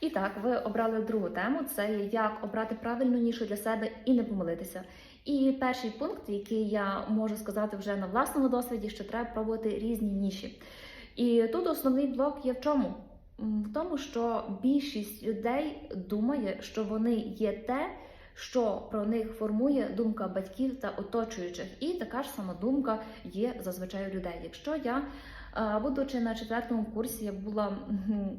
І так, ви обрали другу тему: це як обрати правильну нішу для себе і не помилитися. І перший пункт, який я можу сказати вже на власному досвіді, що треба пробувати різні ніші. І тут основний блок є в чому? В тому, що більшість людей думає, що вони є те, що про них формує думка батьків та оточуючих. І така ж сама думка є зазвичай у людей. Якщо я, будучи на четвертому курсі, я була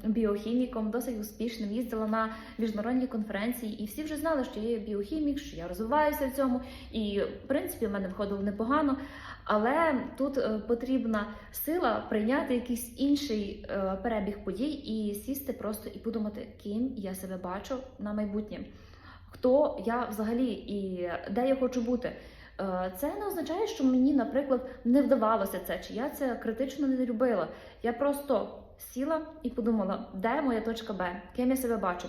біохіміком, досить успішним, їздила на міжнародні конференції, і всі вже знали, що я є біохімік, що я розвиваюся в цьому, і в принципі в мене виходило непогано. Але тут е, потрібна сила прийняти якийсь інший е, перебіг подій і сісти просто і подумати, ким я себе бачу на майбутнє, хто я взагалі і де я хочу бути. Е, Це не означає, що мені, наприклад, не вдавалося це, чи я це критично не любила. Я просто сіла і подумала, де моя точка Б, ким я себе бачу.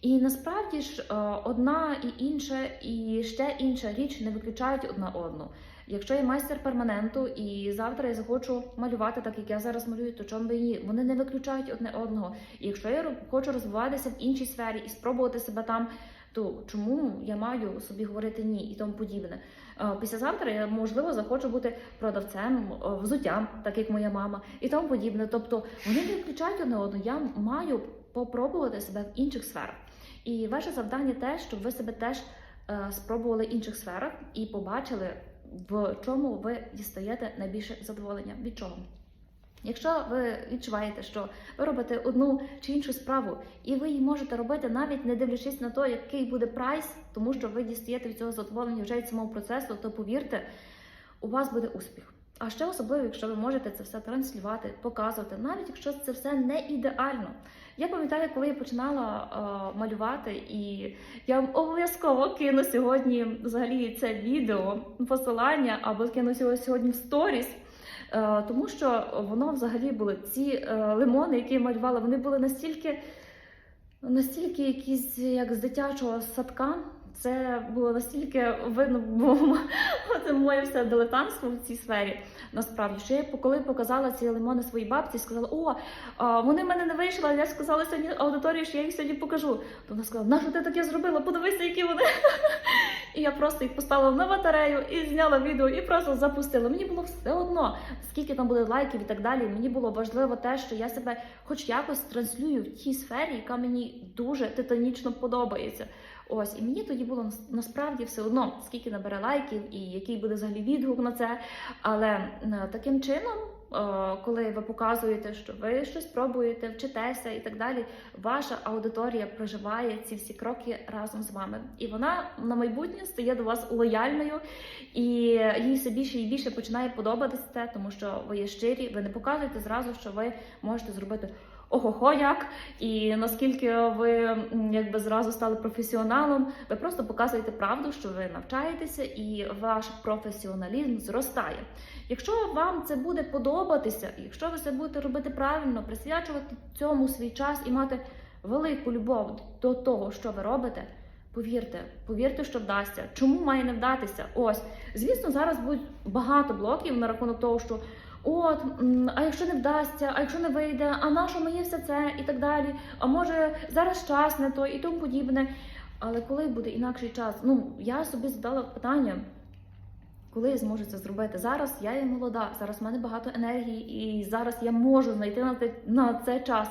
І насправді ж е, одна і інша, і ще інша річ не виключають одна одну. Якщо я майстер перманенту і завтра я захочу малювати так, як я зараз малюю, то чому би і ні? Вони не виключають одне одного. І якщо я хочу розвиватися в іншій сфері і спробувати себе там, то чому я маю собі говорити ні і тому подібне? Е, Післязавтра я можливо захочу бути продавцем е, взуття, так як моя мама, і тому подібне. Тобто вони не виключають одне одного. Я маю попробувати себе в інших сферах. І ваше завдання те, щоб ви себе теж е, спробували в інших сферах і побачили, в чому ви дістаєте найбільше задоволення. Від чого? Якщо ви відчуваєте, що ви робите одну чи іншу справу, і ви її можете робити навіть не дивлячись на те, який буде прайс, тому що ви дістаєте від цього задоволення вже від самого процесу, то повірте, у вас буде успіх. А ще особливо, якщо ви можете це все транслювати, показувати, навіть якщо це все не ідеально. Я пам'ятаю, коли я починала е, малювати, і я вам обов'язково кину сьогодні взагалі це відео, посилання або кину його сьогодні в сторіс. Е, тому що воно взагалі були ці е, лимони, які я малювала, вони були настільки, настільки якісь як з дитячого садка. Це було настільки видно, бо це моє все дилетантство в цій сфері. Насправді, що я коли показала ці лимони своїй бабці, сказала: О, вони в мене не вийшли, я сказала сьогодні аудиторії, що я їх сьогодні покажу. То вона сказала, на що ти таке зробила? Подивися, які вони. І я просто їх поставила на батарею і зняла відео, і просто запустила. Мені було все одно, скільки там буде лайків і так далі. Мені було важливо те, що я себе хоч якось транслюю в тій сфері, яка мені дуже титанічно подобається. Ось, і мені тоді було насправді все одно, скільки набере лайків і який буде взагалі відгук на це. Але е, таким чином, коли ви показуєте, що ви щось пробуєте, вчитеся і так далі, ваша аудиторія проживає ці всі кроки разом з вами. І вона на майбутнє стає до вас лояльною, і їй все більше і більше починає подобатися це, тому що ви є щирі, ви не показуєте зразу, що ви можете зробити. Ого-го, як і наскільки ви якби зразу стали професіоналом, ви просто показуєте правду, що ви навчаєтеся, і ваш професіоналізм зростає. Якщо вам це буде подобатися, якщо ви це будете робити правильно, присвячувати цьому свій час і мати велику любов до того, що ви робите. Повірте, повірте, що вдасться. Чому має не вдатися? Ось, звісно, зараз будуть багато блоків на рахунок того, що от, а якщо не вдасться, а якщо не вийде, а на що мені все це і так далі. А може зараз час не той і тому подібне. Але коли буде інакший час? Ну я собі задала питання. Коли я зможу це зробити? Зараз я є молода, зараз в мене багато енергії, і зараз я можу знайти на це, на це час.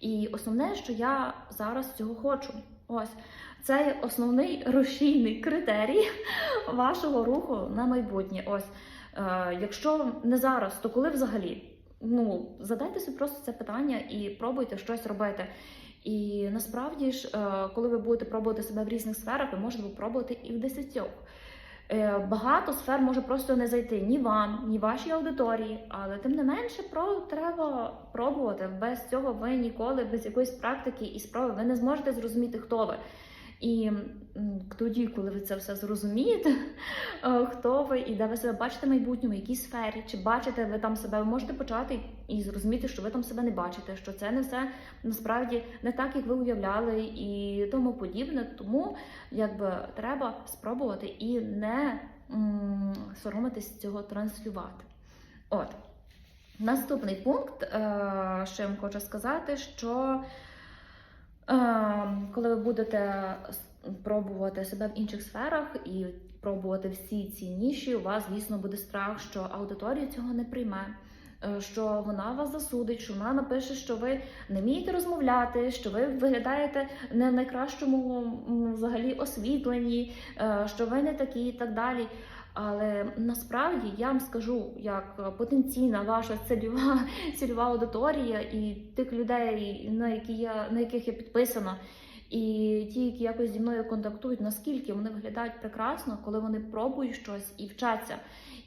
І основне, що я зараз цього хочу. Ось це основний рушійний критерій вашого руху на майбутнє. Ось е, якщо не зараз, то коли взагалі? Ну задайте собі просто це питання і пробуйте щось робити. І насправді ж, е, коли ви будете пробувати себе в різних сферах, ви можете пробувати і в десятьох. Е, Багато сфер може просто не зайти ні вам, ні вашій аудиторії, але тим не менше про треба пробувати. Без цього ви ніколи, без якоїсь практики і спроби, ви не зможете зрозуміти, хто ви. І тоді, коли ви це все зрозумієте, е, хто ви і де ви себе бачите в майбутньому, в якій сфері, чи бачите ви там себе, ви можете почати і зрозуміти, що ви там себе не бачите, що це не все насправді не так, як ви уявляли, і тому подібне. Тому якби треба спробувати і не м, соромитись цього транслювати. От. Наступний пункт, е, що я вам хочу сказати, що коли ви будете пробувати себе в інших сферах і пробувати всі ці ніші, у вас, звісно, буде страх, що аудиторія цього не прийме. е, Що вона вас засудить, що вона напише, що ви не вмієте розмовляти, що ви виглядаєте не в найкращому взагалі освітленні, е, що ви не такі і так далі. Але насправді я вам скажу, як потенційна ваша цільова, цільова аудиторія і тих людей, на які я на яких я підписана, і ті, які якось зі мною контактують, наскільки вони виглядають прекрасно, коли вони пробують щось і вчаться.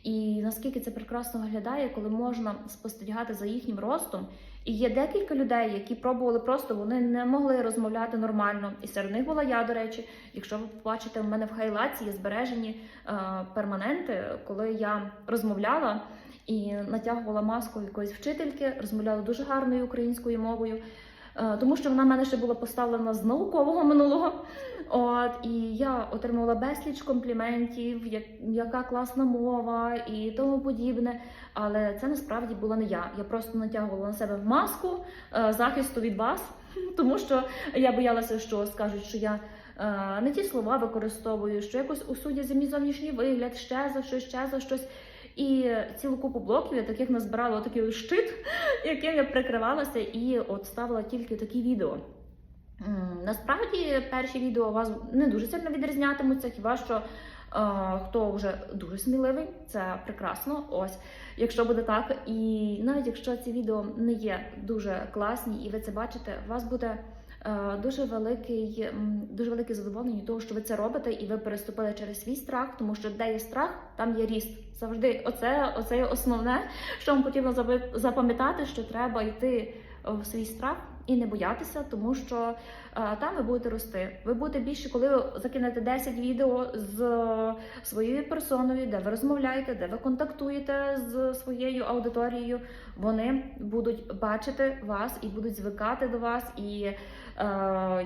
І наскільки це прекрасно виглядає, коли можна спостерігати за їхнім ростом. І є декілька людей, які пробували просто, вони не могли розмовляти нормально. І серед них була я, до речі. Якщо ви побачите, в мене в хайлайці є збережені е, перманенти, коли я розмовляла і натягувала маску якоїсь вчительки, розмовляла дуже гарною українською мовою. Е, Тому що вона в мене ще була поставлена з наукового минулого. От і я отримувала безліч компліментів, як, яка класна мова і тому подібне. Але це насправді була не я. Я просто натягувала на себе маску е, захисту від вас, тому що я боялася, що скажуть, що я е, не ті слова використовую, що якось усудять за мій зовнішній вигляд, ще за щось, ще за щось. І цілу купу блоків я таких назбирала такий щит, яким я прикривалася, і от ставила тільки такі відео. Насправді перші відео вас не дуже сильно відрізнятимуться, хіба що е, хто вже дуже сміливий, це прекрасно. Ось, якщо буде так. І навіть якщо ці відео не є дуже класні, і ви це бачите, у вас буде дуже великий, дуже велике задоволення того, що ви це робите, і ви переступили через свій страх, тому що де є страх, там є ріст. Завжди оце, оце основне, що вам потрібно запам'ятати, що треба йти в свій страх і не боятися, тому що е, там ви будете рости. Ви будете більше, коли ви закинете 10 відео з своєю персоною, де ви розмовляєте, де ви контактуєте з своєю аудиторією. Вони будуть бачити вас і будуть звикати до вас. І е,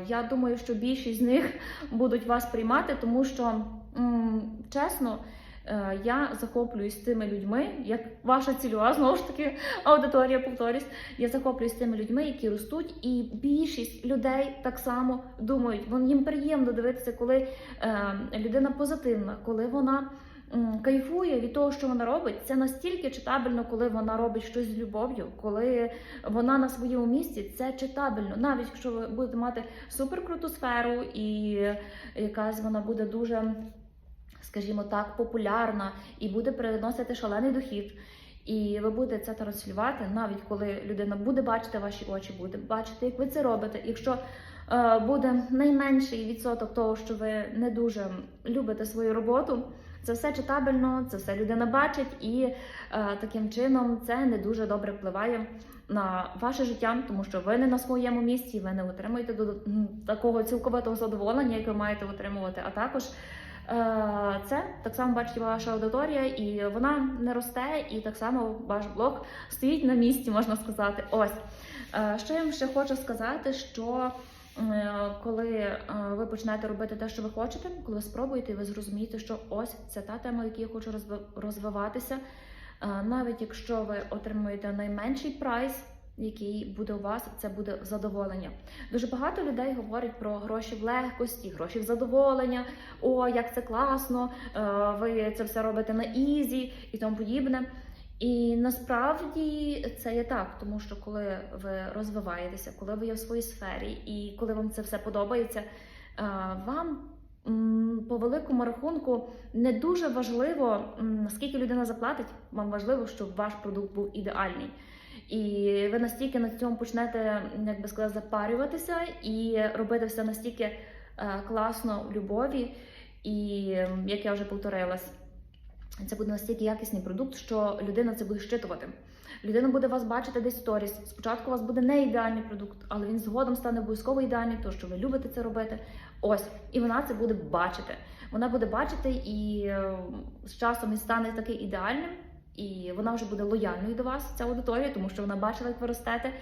я думаю, що більшість з них будуть вас приймати, тому що м, чесно. Е, Я захоплююсь тими людьми, як ваша цільова знову ж таки аудиторія, повторюсь. Я захоплююсь тими людьми, які ростуть, і більшість людей так само думають. Вон їм приємно дивитися, коли е, людина позитивна, коли вона кайфує від того, що вона робить. Це настільки читабельно, коли вона робить щось з любов'ю, коли вона на своєму місці. Це читабельно. Навіть якщо ви будете мати суперкруту сферу, і якась вона буде дуже. Скажімо так, популярна і буде приносити шалений дохід. І ви будете це транслювати, навіть коли людина буде бачити ваші очі, буде бачити, як ви це робите. Якщо е, буде найменший відсоток того, що ви не дуже любите свою роботу, це все читабельно, це все людина бачить, і е, таким чином це не дуже добре впливає на ваше життя, тому що ви не на своєму місці, ви не отримуєте такого цілковитого задоволення, яке ви маєте отримувати. А також Це так само бачить ваша аудиторія, і вона не росте, і так само ваш блог стоїть на місці, можна сказати. Ось Е, що я вам ще хочу сказати, що е, коли е, ви почнете робити те, що ви хочете, коли ви спробуєте, ви зрозумієте, що ось це та тема, якій я хочу розви- розвиватися. Е, Навіть якщо ви отримуєте найменший прайс, який буде у вас, це буде задоволення. Дуже багато людей говорять про гроші в легкості, гроші в задоволення. О, як це класно! е, Ви це все робите на ізі і тому подібне. І насправді це є так, тому що коли ви розвиваєтеся, коли ви є в своїй сфері, і коли вам це все подобається, е, вам по великому рахунку не дуже важливо, скільки людина заплатить. Вам важливо, щоб ваш продукт був ідеальний. І ви настільки на цьому почнете, як би сказати, запарюватися і робити все настільки е, класно в любові, і як я вже повторилась, це буде настільки якісний продукт, що людина це буде щитувати. Людина буде вас бачити десь в сторіс. Спочатку у вас буде не ідеальний продукт, але він згодом стане обов'язково ідеальним, тому що ви любите це робити. Ось, і вона це буде бачити. Вона буде бачити, і з часом він стане такий ідеальним, і вона вже буде лояльною до вас, ця аудиторія, тому що вона бачила, як ви ростете.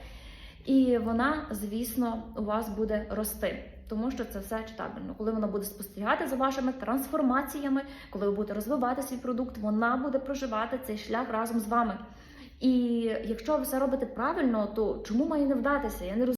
І вона, звісно, у вас буде рости, тому що це все читабельно. Коли вона буде спостерігати за вашими трансформаціями, коли ви будете розвивати свій продукт, вона буде проживати цей шлях разом з вами. І якщо ви все робите правильно, то чому має не вдатися? Я не розумію.